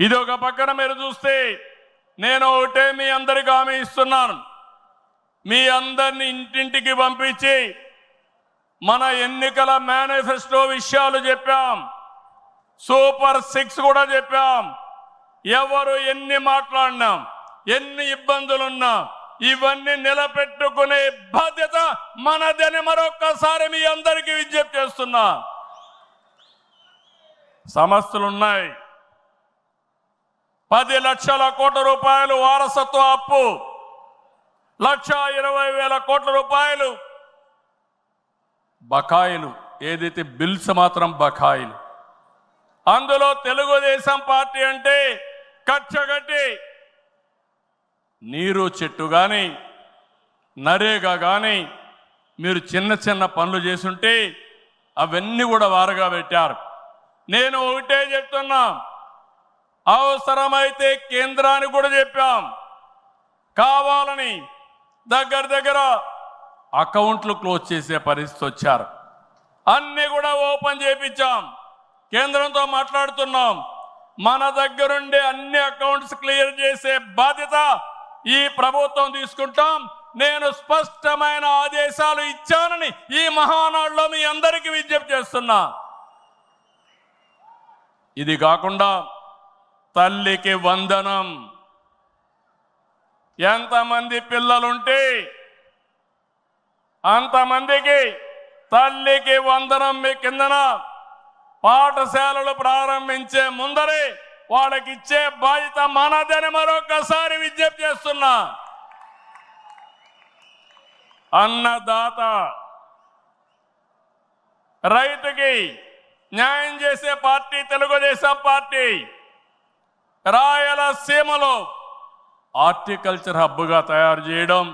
ఇది ఒక పక్కన మీరు చూస్తే నేను ఒకటే మీ అందరికి హామీ ఇస్తున్నాను. మీ అందరిని ఇంటింటికి పంపించి మన ఎన్నికల మేనిఫెస్టో విషయాలు చెప్పాం. సూపర్ సిక్స్ కూడా చెప్పాం. ఎవరు ఎన్ని మాట్లాడినాం ఎన్ని ఇబ్బందులున్నా ఇవన్నీ నిలబెట్టుకునే బాధ్యత మనదని మరొక్కసారి మీ అందరికీ విజ్ఞప్తి చేస్తున్నా. సమస్యలు ఉన్నాయి పది లక్షల కోట్ల రూపాయలు వారసత్వ అప్పు. లక్ష ఇరవై వేల కోట్ల రూపాయలు. బకాయిలు. ఏదైతే బిల్స్ మాత్రం బకాయిలు. అందులో తెలుగుదేశం పార్టీ అంటే కచ్చగట్టి నీరు చెట్టు కానీ నరేగా కానీ మీరు చిన్న చిన్న పనులు చేసుంటే అవన్నీ కూడా వారుగా పెట్టారు. నేను ఒకటే చెప్తున్నా. అవసరమైతే కేంద్రాన్ని కూడా చెప్పాం. కావాలని దగ్గర దగ్గర అకౌంట్లు క్లోజ్ చేసే పరిస్థితి వచ్చారు. అన్నీ కూడా ఓపెన్ చేపించాం. కేంద్రంతో మాట్లాడుతున్నాం. మన దగ్గరుండే అన్ని అకౌంట్స్ క్లియర్ చేసే బాధ్యత ఈ ప్రభుత్వం తీసుకుంటాం. నేను స్పష్టమైన ఆదేశాలు ఇచ్చానని ఈ మహానాడులో మీ అందరికీ విజ్ఞప్తి చేస్తున్నా. ఇది కాకుండా తల్లికి వందనం. ఎంతమంది పిల్లలుంటే అంతమందికి తల్లికి వందనం మీ కిందన. పాఠశాలలు ప్రారంభించే ముందరే వాళ్ళకి ఇచ్చే బాధ్యత మనదని మరొకసారి విజ్ఞప్తి చేస్తున్నా. అన్నదాత రైతుకి న్యాయం చేసే పార్టీ తెలుగుదేశం పార్టీ. రాయలసీమలో హార్టికల్చర్ హబ్గా తయారు చేయడం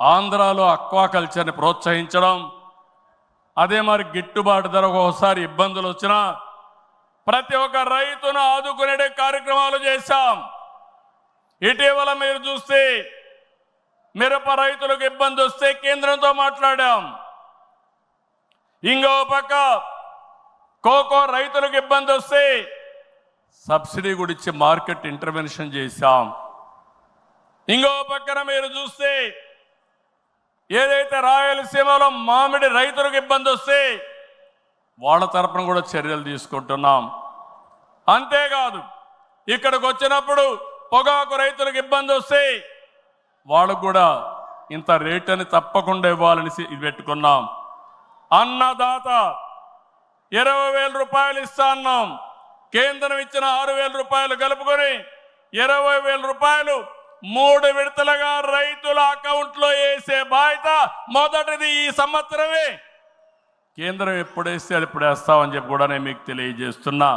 ఆంధ్రాలో అక్వాకల్చర్ని ప్రోత్సహించడం అదే మరి గిట్టుబాటు ధర ఒకసారి ఇబ్బందులు వచ్చినా ప్రతి ఒక్క రైతును ఆదుకునే కార్యక్రమాలు చేశాం. ఇటీవల మీరు చూస్తే మిరప రైతులకు ఇబ్బంది వస్తే కేంద్రంతో మాట్లాడాం. ఇంకో పక్క కోకో రైతులకు ఇబ్బంది వస్తే సబ్సిడీ కూడా ఇచ్చి మార్కెట్ ఇంటర్వెన్షన్ చేశాం. ఇంకో పక్కన మీరు చూస్తే ఏదైతే రాయలసీమలో మామిడి రైతులకు ఇబ్బంది వస్తే వాళ్ళ తరపున కూడా చర్యలు తీసుకుంటున్నాం. అంతేకాదు ఇక్కడికి వచ్చినప్పుడు పొగాకు రైతులకు ఇబ్బంది వస్తే వాళ్ళకు కూడా ఇంత రేట్ అని తప్పకుండా ఇవ్వాలని పెట్టుకున్నాం. అన్నదాత ఇరవై వేల రూపాయలు ఇస్తా అన్నాం. కేంద్రం ఇచ్చిన ఆరు వేల రూపాయలు కలుపుకొని ఇరవై వేల రూపాయలు మూడు విడతలుగా రైతుల అకౌంట్లో వేసే బాధ్యత మొదటిది ఈ సంవత్సరమే. కేంద్రం ఎప్పుడు వేస్తే అది ఇప్పుడు వేస్తామని చెప్పి కూడా నేను మీకు తెలియజేస్తున్నా.